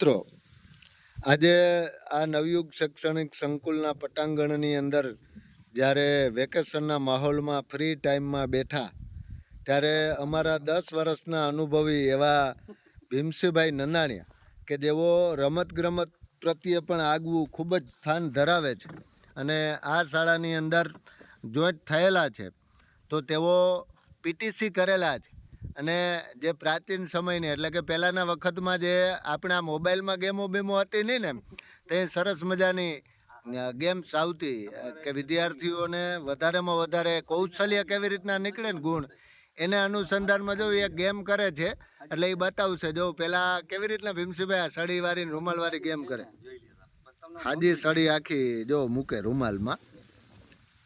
મિત્રો, આજે આ નવયુગ શૈક્ષણિક સંકુલના પટાંગણની અંદર જ્યારે વેકેશનના માહોલમાં ફ્રી ટાઈમમાં બેઠા, ત્યારે અમારા દસ વર્ષના અનુભવી એવા ભીમસીભાઈ નંદાણીયા કે જેઓ રમતગમત પ્રત્યે પણ આગવું ખૂબ જ સ્થાન ધરાવે છે અને આ શાળાની અંદર જોઈન્ટ થયેલા છે, તો તેઓ પીટીસી કરેલા છે. અને જે પ્રાચીન સમયની એટલે કે પહેલાંના વખતમાં જે આપણા મોબાઈલમાં ગેમો બેમો હતી નહીં ને તે સરસ મજાની ગેમ્સ આવતી કે વિદ્યાર્થીઓને વધારેમાં વધારે કૌશલ્ય કેવી રીતના નીકળે ને ગુણ એને અનુસંધાનમાં જો એ ગેમ કરે છે એટલે એ બતાવશે જો પેલા કેવી રીતના ભીમસીભાઈ આ સળીવાળી રૂમાલ વાળી ગેમ કરે. હાજી સળી આખી જો મૂકે રૂમાલમાં.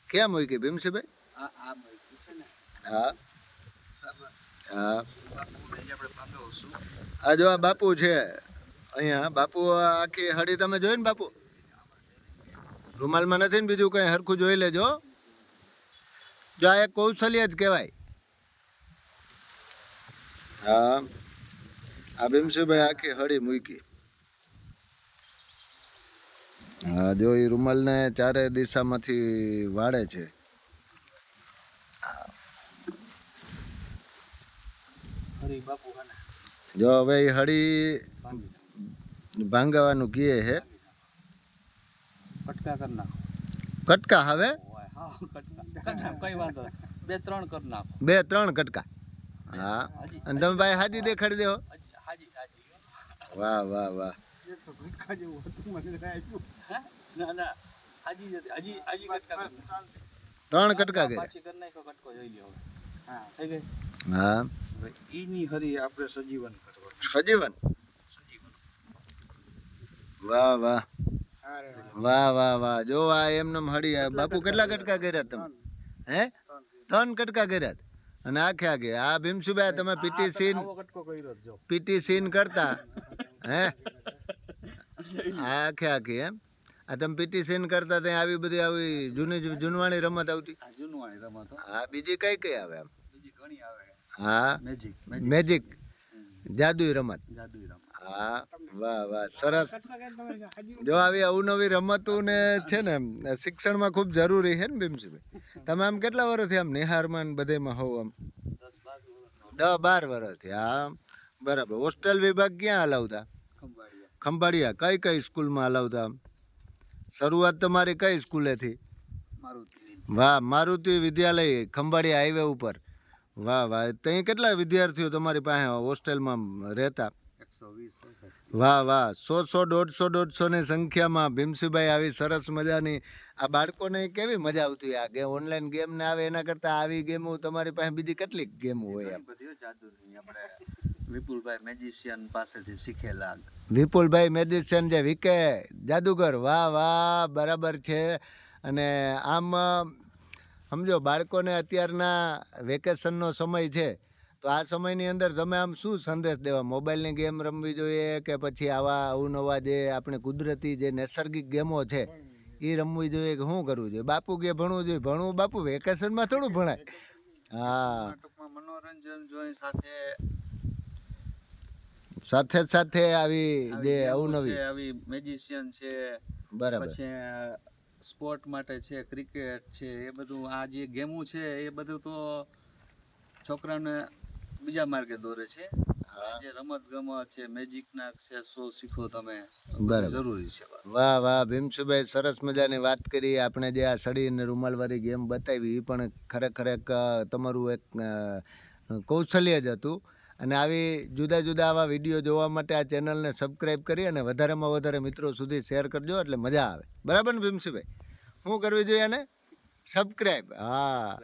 કેમ હોય કે ભીમસીભાઈ હા. હા. આ જો આ બાપુ છે. અહીંયા બાપુ આખી હળી તમે જોઈ ને બાપુ? રૂમાલમાં નથી ને બીજું કઈ હરખું જોઈ લેજો. જો આ એક કૌશલ્ય જ કહેવાય. હા. આ ભીમસીભાઈ આખી હળી મૂકી. હા, જો એ રૂમાલને ચારે દિશામાંથી વાળે છે હરી બાપુ હને જો હવે એ હળી ભાંગાવાનું કીએ છે કટકા કરી નાખો. કટકા હવે. બે ત્રણ કરી નાખો. બે ત્રણ કટકા. હા. અને તમે ભાઈ હાજી દેખાડી દેવો વાહ વાહ વાહ. ત્રણ કટકા કરી હા. ગઈ હરી આપણે સજીવન કરવાનું. સજીવન? વાહ વાહ. વાહ વાહ વાહ. જો આ એમને હળી બાપુ કેટલા કટકા કર્યા તમે? હે? ત્રણ કટકા કર્યા? અને આખે આખે આ ભીમસુભાઈ તમે પીટી સીન આવો કટકો કર્યો જ જો. પીટી સીન કરતા? હે? આખે આખી એમ? આ તમે પીટી સીન કરતા ત્યાં આવી બધી આવી જૂની જૂનવાણી રમત આવતી? જૂનવાણી રમત આ બીજી કઈ કઈ આવે એમ? બીજી ઘણી આવે. હા? મેજિક મેજિક જાદુઈ રમત. જાદુઈ રમત. હા વાહ વાહ સરસ. જો આવી અવનવી રમતો ને છે ને શિક્ષણમાં ખૂબ જરૂરી છે ને ભીમસિંહભાઈ? તમે આમ કેટલા વર્ષથી આમ નિહારમાં બધેમાં હોવ આમ? દસ બાર વર્ષથી હા બરાબર. હોસ્ટેલ વિભાગ ક્યાં હલાવતા? ખંભાળિયા. કઈ કઈ સ્કૂલમાં હલાવતા આમ? શરૂઆત તમારી કઈ સ્કૂલેથી? મારુતિ. વાહ મારુતિ વિદ્યાલય ખંભાળિયા હાઈવે ઉપર. વાહ વાહ. ત્યાં કેટલા વિદ્યાર્થીઓ તમારી પાસે હોસ્ટેલમાં રહેતા? વાહ વાહ. સો સો દોઢસો દોઢસોની સંખ્યામાં ભીમસીભાઈ આવી સરસ મજાની. આ બાળકોને કેવી મજા આવતી આ ગેમ ઓનલાઈન ગેમ ને આવે એના કરતાં આવી ગેમો તમારી પાસે બીજી કેટલીક ગેમો હોય વિપુલભાઈ મેજિશિયન પાસેથી શીખેલા. વિપુલભાઈ મેજિશિયન જે વિકે જાદુગર. વાહ વાહ. બરાબર છે. અને આમ સમજો બાળકોને અત્યારના વેકેશનનો સમય છે તો આ સમયની અંદર તમે આમ શું સંદેશ દેવા? મોબાઈલની ગેમ રમવી જોઈએ કે પછી આવા અવનવા જે આપણે કુદરતી જે નૈસર્ગિક ગેમો છે એ રમવી જોઈએ કે શું કરવું જોઈએ? બાપુ કે ભણવું જોઈએ? ભણવું બાપુ વેકેશનમાં થોડું ભણાય. હા. મનોરંજન જોઈ સાથે સાથે સાથે આવી જે અવનવી આવી મેજિશિયન છે બરાબર. પછી સ્પોર્ટ માટે છે ક્રિકેટ છે એ બધું આ જે ગેમો છે એ બધું તો છોકરાને બીજા માર્ગે દોરે છે. જે રમત ગમત છે મેજિક ના છે શો શીખો તમે. બરાબર. જરૂરી છે વાહ વાહ ભીમસુભાઈ સરસ મજાની વાત કરી. આપણે જે આ સળી અને રૂમાલવાળી ગેમ બતાવી એ પણ ખરેખર એક તમારું એક કૌશલ્ય જ હતું. અને આવી જુદા જુદા આવા વીડિયો જોવા માટે આ ચેનલને સબસ્ક્રાઈબ કરી અને વધારેમાં વધારે મિત્રો સુધી શેર કરજો એટલે મજા આવે. બરાબર ને ભીમસુભાઈ? શું કરવી જોઈએ એને સબસ્ક્રાઈબ હા.